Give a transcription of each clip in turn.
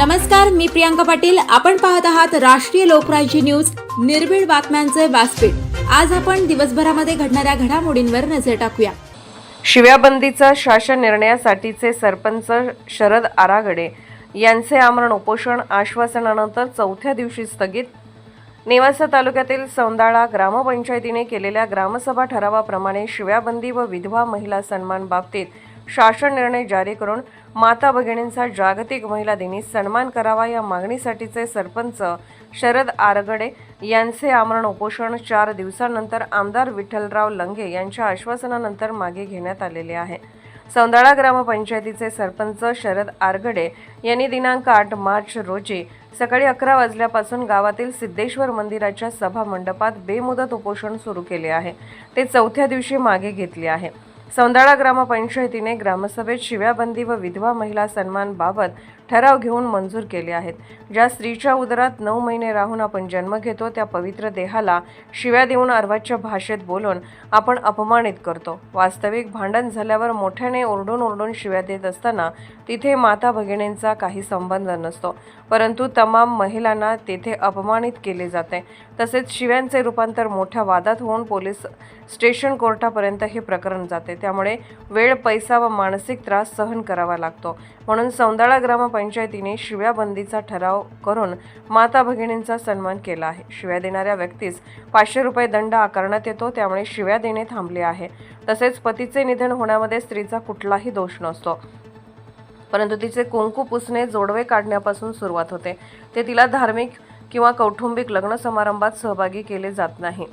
नमस्कार मी प्रियांका पाटील. आपण पाहत आहात राष्ट्रीय लोकराज्य न्यूज. निर्भीड बातम्यांचे व्यासपीठ. आज आपण दिवसभरामध्ये घडणाऱ्या घडामोडींवर नजर टाकूया. शिव्याबंदीचा शासन निर्णयासाठीचे सरपंच शरद आरागडे यांचे आमरण उपोषण आश्वासनानंतर चौथ्या दिवशी स्थगित. नेवासा तालुक्यातील सौंदाळा ग्रामपंचायतीने केलेल्या ग्रामसभा ठरावाप्रमाणे शिव्याबंदी व विधवा महिला सन्मान बाबतीत शासन निर्णय जारी करून माता भगिनींचा जागतिक महिला दिनी सन्मान करावा या मागणीसाठीचे सरपंच शरद आरगडे यांचे आमरण उपोषण चार दिवसानंतर आमदार विठ्ठलराव लंगे यांच्या आश्वासनानंतर मागे घेण्यात आलेले आहे. सौंदाळा ग्रामपंचायतीचे सरपंच शरद आरगडे यांनी दिनांक आठ मार्च रोजी सकाळी अकरा वाजल्यापासून गावातील सिद्धेश्वर मंदिराच्या सभा मंडपात बेमुदत उपोषण सुरू केले आहे. ते चौथ्या दिवशी मागे घेतले आहे. सौंदाळा ग्रामपंचायतीने ग्रामसभेत शिव्याबंदी व विधवा महिला सन्मान बाबत ठराव घेऊन मंजूर केले आहेत. ज्या स्त्रीच्या उदरात नऊ महिने राहून आपण जन्म घेतो त्या पवित्र देहाला शिव्या देऊन अर्वाच्य भाषेत बोलून आपण अपमानित करतो. वास्तविक भांडण झाल्यावर मोठ्याने ओरडून ओरडून शिव्या देत असताना तिथे माता भगिनींचा काही संबंध नसतो. परंतु तमाम महिलांना तेथे अपमानित केले जाते. तसेच शिव्यांचे रूपांतर मोठ्या वादात होऊन पोलीस स्टेशन कोर्टापर्यंत हे प्रकरण जाते. त्यामुळे वेळ पैसा व मानसिक त्रास सहन करावा लागतो. म्हणून सौंदाळा ग्रामपंचायतीने शिव्याबंदीचा ठराव करून माता भगिनींचा सन्मान केला आहे. शिव्या देणाऱ्या व्यक्तीस पाचशे रुपये दंड आकारण्यात येतो त्यामुळे शिव्या देणे थांबले आहे. तसेच पतीचे निधन होण्यामध्ये स्त्रीचा कुठलाही दोष नसतो. परंतु तिचे कुंकू पुसणे जोडवे काढण्यापासून सुरुवात होते. ते तिला धार्मिक किंवा कौटुंबिक लग्न समारंभात सहभागी केले जात नाही.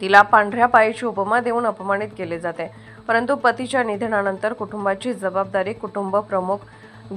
तिला पांढऱ्या पायाची उपमा देऊन अपमानित केले जाते. परंतु पतीच्या निधनानंतर कुटुंबाची जबाबदारी कुटुंब प्रमुख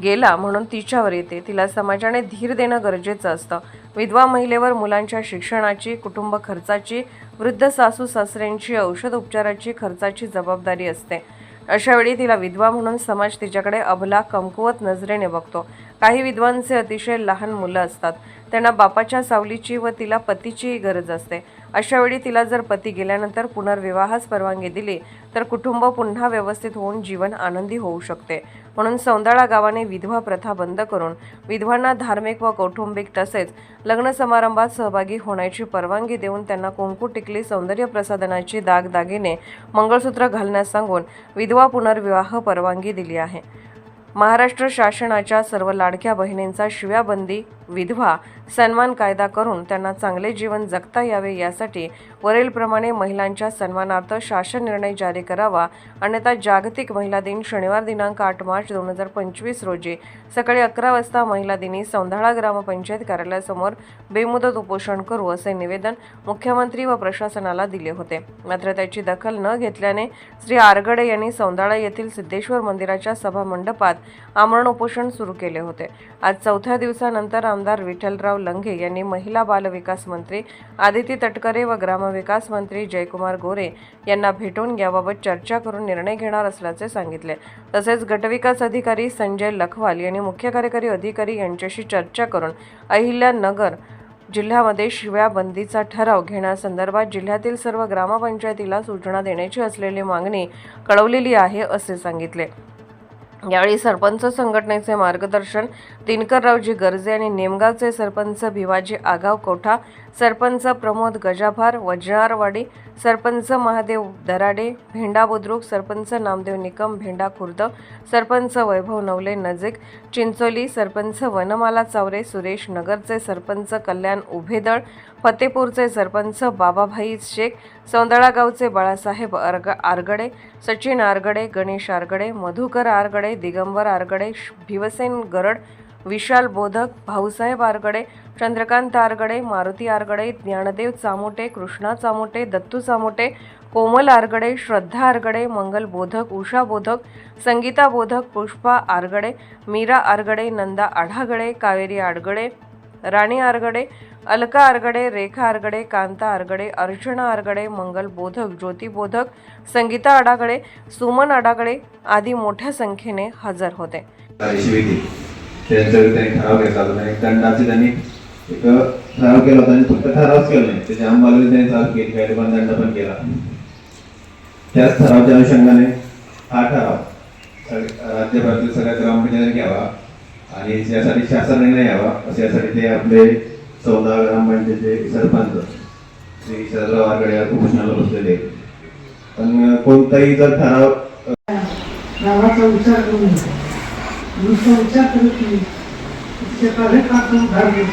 गेला म्हणून तिच्यावर येते. तिला समाजाने धीर देणं गरजेचं असतं. विधवा महिलेवर मुलांच्या शिक्षणाची कुटुंब खर्चाची वृद्ध सासू सासऱ्यांची औषध उपचाराची खर्चाची जबाबदारी असते. अशावेळी तिला विधवा म्हणून समाज तिच्याकडे अबला कमकुवत नजरेने बघतो. काही विधवांचे अतिशय लहान मुलं असतात. त्यांना बापाच्या सावलीची व तिला पतीचीही गरज असते. अशावेळी तिला जर पती गेल्यानंतर पुनर्विवाहास परवानगी दिली तर कुटुंब पुन्हा व्यवस्थित होऊन जीवन आनंदी होऊ शकते. म्हणून सौंदाळा गावाने विधवा प्रथा बंद करून विधवांना धार्मिक व कौटुंबिक तसेच लग्न समारंभात सहभागी होण्याची परवानगी देऊन त्यांना कुंकू टिकली सौंदर्य प्रसाधनाची दागदागिने मंगळसूत्र घालण्यास सांगून विधवा पुनर्विवाह परवानगी दिली आहे. महाराष्ट्र शासनाच्या सर्व लाडक्या बहिणींचा शिव्याबंदी विधवा सन्मान कायदा करून त्यांना चांगले जीवन जगता यावे यासाठी वरीलप्रमाणे महिलांच्या सन्मानार्थ शासन निर्णय जारी करावा. अन्यथा जागतिक महिला दिन शनिवार दिनांक आठ मार्च दोन हजार पंचवीस रोजी सकाळी अकरा वाजता महिला दिनी सौंधाळा ग्रामपंचायत कार्यालयासमोर बेमुदत उपोषण करू असे निवेदन मुख्यमंत्री व प्रशासनाला दिले होते. मात्र त्याची दखल न घेतल्याने श्री आरगडे यांनी सौंदाळा येथील सिद्धेश्वर मंदिराच्या सभा मंडपात आमरण उपोषण सुरू केले होते. आज चौथ्या दिवसानंतर आमदार विठ्ठलराव लंघे यांनी महिला बालविकास मंत्री आदिती तटकरे व ग्रामविकास मंत्री जयकुमार गोरे यांना भेटून याबाबत चर्चा करून निर्णय घेणार असल्याचे सांगितले. तसेच गटविकास अधिकारी संजय लखवाल यांनी मुख्य कार्यकारी अधिकारी यांच्याशी चर्चा करून अहिल्यानगर जिल्ह्यामध्ये शिव्या बंदीचा ठराव घेण्यासंदर्भात जिल्ह्यातील सर्व ग्रामपंचायतीला सूचना देण्याची असलेली मागणी कळवलेली आहे असे सांगितले. यावेळी सरपंच संघटनेचे मार्गदर्शन दिनकररावजी गर्जे आणि नेमगावचे सरपंच भिवाजी आगाव कोठा सरपंच प्रमोद गजाभार वजनारवाडी सरपंच महादेव दराडे भेंडा बुद्रुक सरपंच नामदेव निकम भेंडा खुर्द सरपंच वैभव नवले नजीक चिंचोली सरपंच वनमाला चावरे सुरेश नगरचे सरपंच कल्याण उभेदळ फतेपूरचे सरपंच बाबाभाई शेख सौंदळागावचे बाळासाहेब अर्ग आरगडे सचिन आरगडे गणेश आरगडे मधुकर आरगडे दिगंबर आरगडे श- भिवसेन गरड विशाल बोधक भाऊसाहेब आरगडे चंद्रकांत आरगडे मारुती आरगडे ज्ञानदेव चामोटे कृष्णा चामोटे दत्तू चामोटे कोमल आरगडे श्रद्धा आरगडे मंगल बोधक उषा बोधक संगीता बोधक पुष्पा आरगडे मीरा आरगडे नंदा आढागडे कावेरी आडगडे राणी आरगडे अलका आरगडे रेखा आरगडे कांता आरगडे अर्चना आरगडे मंगल बोधक ज्योती बोधक संगीता आडागडे सुमन आडागडे आदी मोठ्या संख्येने हजर होते. त्यांच्यावर त्यांनी ठराव घेतला होता आणि दंडाचे त्यांनी एक ठराव केला होता आणि फक्त ठरावच केला नाही. त्याच्या अंमलबजावणी त्यांनी चालू केली काही लोकांना दंड पण केला. त्याच ठरावच्या अनुषंगाने हा ठराव राज्यभरातील सगळ्या ग्रामपंचायत घ्यावा आणि यासाठी शासन निर्णय यावा असं यासाठी ते आपले चौदा ग्रामपंचायतचे सरपंच श्री शरदराव आरगडे या उपोषणाला बसलेले. पण कोणताही जर ठराव गावाचा उच्चार करून नुसता विचार करत नाही तिचे कार्य टाकून धाडले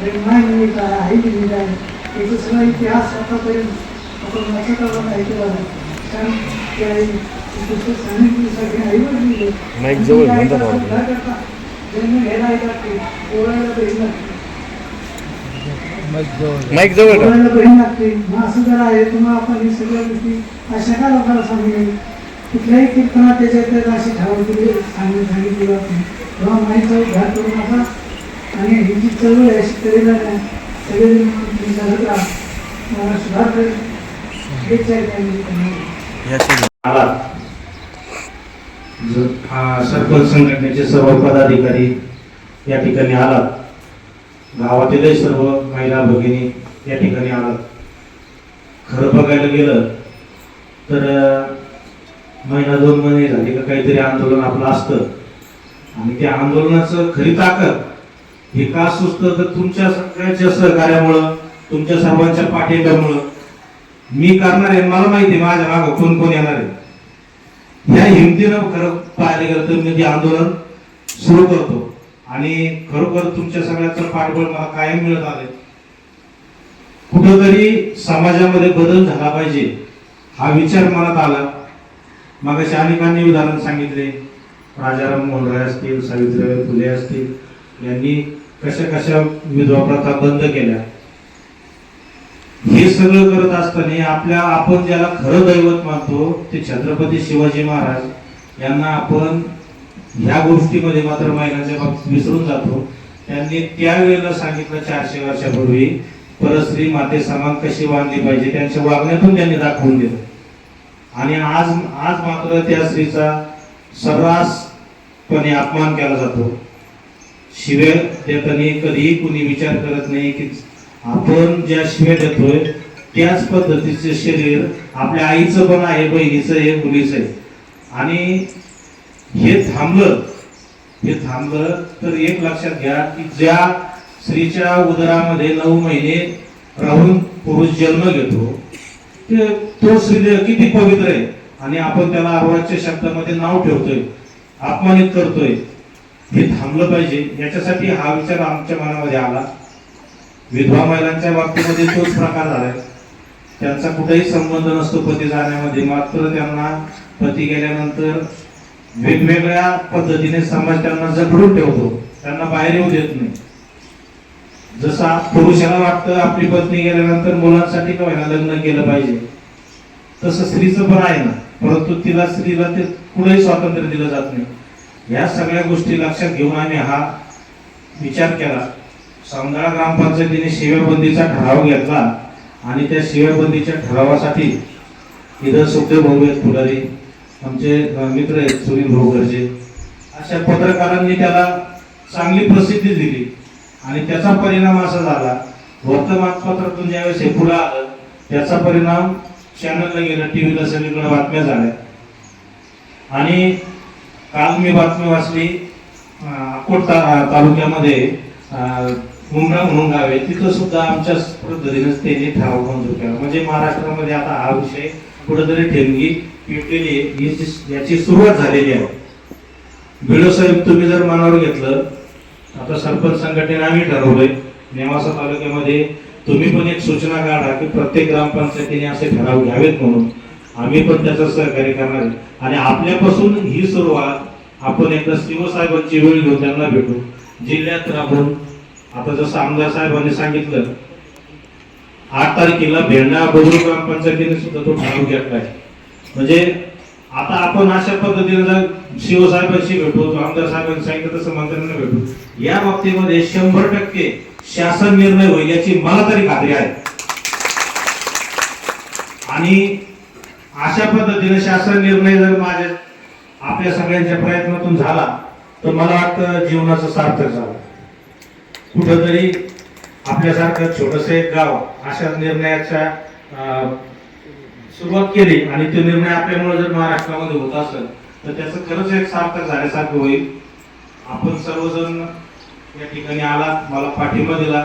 अरे माय निमित्त आहे आई निमित्त आहे एक दुसरा इतिहास आतापर्यंत आपण वाचत ऐकला आहे कारण ते आई ती पुस्तक सांगितलीसाठी आई वडील जन्म घ्यायला लागते ओळायला बहीण लागते माईक जवळ ओळायला बहीण लागते मग असं जर आहे तुम्हाला आपण ही सगळ्या गोष्टी अशा का लोकांना सांगू कुठल्याही कीर्तनात त्याच्यात अशी ठाव केली सांगून सांगितली जात नाही. तेव्हा माहीचा घात करू नका. आणि ही जी चळवळ आहे अशी करेला नाही. सगळेजण तुम्ही चालत राहा. मला सुधार करेल हेच आहे हा सरपंच संघटनेचे सर्व पदाधिकारी या ठिकाणी आलात. गावातीलही सर्व महिला भगिनी या ठिकाणी आलात. खरं बघायला गेलं तर महिना दोन महिने झाले का काहीतरी आंदोलन आपलं असतं. आणि त्या आंदोलनाचं खरी ताकद हे का सुचतं? तर तुमच्या सगळ्यांच्या सहकार्यामुळं तुमच्या सर्वांच्या पाठिंब्यामुळं. मी करणार आहे मला माहिती आहे माझ्या मागं कोण कोण येणार आहे. ह्या हिमतीनं खरं पाहायला गेलं तर मी ते आंदोलन सुरू करतो. आणि खरोखर तुमच्या सगळ्याचं पाठबळ मला कायम मिळत आलंय. कुठंतरी समाजामध्ये बदल झाला पाहिजे हा विचार मनात आला. मग अनेकांनी उदाहरण सांगितले. राजाराम मोहन राय असतील सावित्रीबाई फुले असतील यांनी कशा कशा विधवा प्रथा बंद केल्या. हे सगळं करत असताना आपल्या आपण ज्याला खरं दैवत मानतो ते छत्रपती शिवाजी महाराज यांना आपण ह्या गोष्टीमध्ये मात्र महिलांच्या बाबतीत विसरून जातो. त्यांनी त्यावेळेला सांगितलं चारशे वर्षापूर्वी परस्त्री माते समान कशी बांधली पाहिजे त्यांच्या वागण्यातून त्यांनी दाखवून दिलं. आणि आज आज मात्र त्या स्त्रीचा सर्रासपणे अपमान केला जातो. शिव्या देताना कधीही कुणी विचार करत नाही की आपण ज्या शिव्या देतोय त्याच पद्धतीचे शरीर आपल्या आईचं पण आहे बहिणीचं आहे मुलीचं आहे. आणि हे थांबलं हे थांबलं तर एक लक्षात घ्या की ज्या स्त्रीच्या उदरामध्ये नऊ महिने राहून पुरुष जन्म घेतो तो स्त्री किती पवित्र आहे? आणि आपण त्याला अर्वाच्या शब्दामध्ये नाव ठेवतोय अपमानित करतोय. हे थांबलं पाहिजे. याच्यासाठी हा विचार आमच्या मनामध्ये आला. विधवा महिलांच्या बाबतीमध्ये तोच प्रकार झालाय. त्यांचा कुठेही संबंध नसतो पती जाण्यामध्ये. मात्र त्यांना पती गेल्यानंतर वेगवेगळ्या पद्धतीने समाज त्यांना जखडून ठेवतो. त्यांना बाहेर येऊ देत नाही. जसा पुरुषाला वाटतं आपली पत्नी गेल्यानंतर मुलांसाठी का होईना लग्न केलं पाहिजे? तसं स्त्रीचं पण आहे ना. परंतु तिला स्त्रीला ते कुठेही स्वातंत्र्य दिलं जात नाही. या सगळ्या गोष्टी लक्षात घेऊन आम्ही हा विचार केला. सौंदळा ग्रामपंचायतीने शिव्याबंदीचा ठराव घेतला आणि त्या शिव्याबंदीच्या ठरावासाठी इथं सुखदेव भाऊ आहेत पुढारी आमचे मित्र आहेत सुनील भाऊ गरजे अशा पत्रकारांनी त्याला चांगली प्रसिद्धी दिली. आणि त्याचा परिणाम असा झाला वर्तमानपत्रातून ज्यावेळेस हे पुढं आलं त्याचा परिणाम चॅनलला गेला टीव्हीला सगळीकडे बातम्या झाल्या. आणि काल मी बातमी वाचली अकोट ता- तालुक्यामध्ये अं, म्हणून गाव आहे तिथं सुद्धा आमच्या पद्धतीनेच त्यांनी ठराव मंजूर केला. म्हणजे महाराष्ट्रामध्ये आता हा विषय कुठेतरी ठेंगी पेटलेली याची- सुरुवात झालेली आहे. बिडो साहेब तुम्ही जर मनावर घेतलं आता सरपंच संघटनेने आम्ही ठरवलंय. नेवासा तालुक्यामध्ये तुम्ही पण एक सूचना काढा की प्रत्येक ग्रामपंचायतीने असे ठराव घ्यावेत म्हणून. आम्ही पण त्याचं सहकार्य करणार आणि आपल्यापासून ही सुरुवात आपण एकदा शिवसाहेबांची वेळ घेऊन त्यांना भेटू. जिल्ह्यात राबून आता जसं आमदार साहेबांनी सांगितलं आठ तारखेला भेंडा बुद्रुक ग्रामपंचायतीने सुद्धा तो ठराव आहे. म्हणजे आता आपण अशा पद्धतीने जर शिवसाहेबांशी भेटू आमदार साहेबांनी सांगितलं तसं मंत्र्यांना भेटू. या बाबतीमध्ये शंभर टक्के शासन निर्णय होईल याची मला तरी खात्री आहे. आणि अशा पद्धतीने शासन निर्णय जर माझ्या आपल्या सगळ्यांच्या प्रयत्नातून झाला तर मला वाटतं जीवनाचं सार्थक झालं. कुठंतरी आपल्यासारखं छोटस एक गाव अशा निर्णयाच्या अं, सुरुवात केली आणि तो निर्णय आपल्यामुळे जर महाराष्ट्रामध्ये होत असेल तर त्याचं खरंच एक सार्थक झाल्यासारखं होईल. आपण सर्वजण या ठिकाणी आला मला पाठिंबा दिला.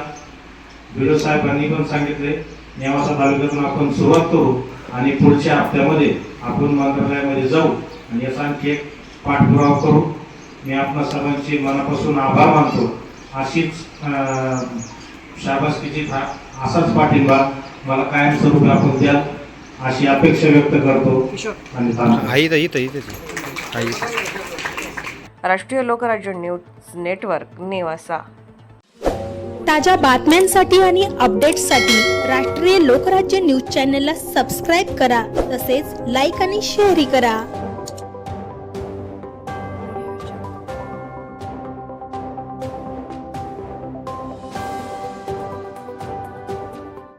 बिडो साहेबांनी पण सांगितले नेवासा तालुक्यातून आपण सुरुवात करू आणि पुढच्या हप्त्यामध्ये आपण मंत्रालयामध्ये जाऊ आणि याचा आणखी एक पाठपुरावा करू. मी आपणा सर्वांचे मनापासून आभार मानतो. अशीच शाबासकीची असाच पाठिंबा मला कायमस्वरूपी आपण द्याल. अशी अपेक्षा व्यक्त करतो. आणि राष्ट्रीय लोकराज्य न्यूज नेटवर्क नेवासा. ताज्या बातम्यांसाठी आणि अपडेट्ससाठी राष्ट्रीय लोकराज्य न्यूज चॅनलला सबस्क्राईब करा तसेच लाईक आणि शेअरही करा.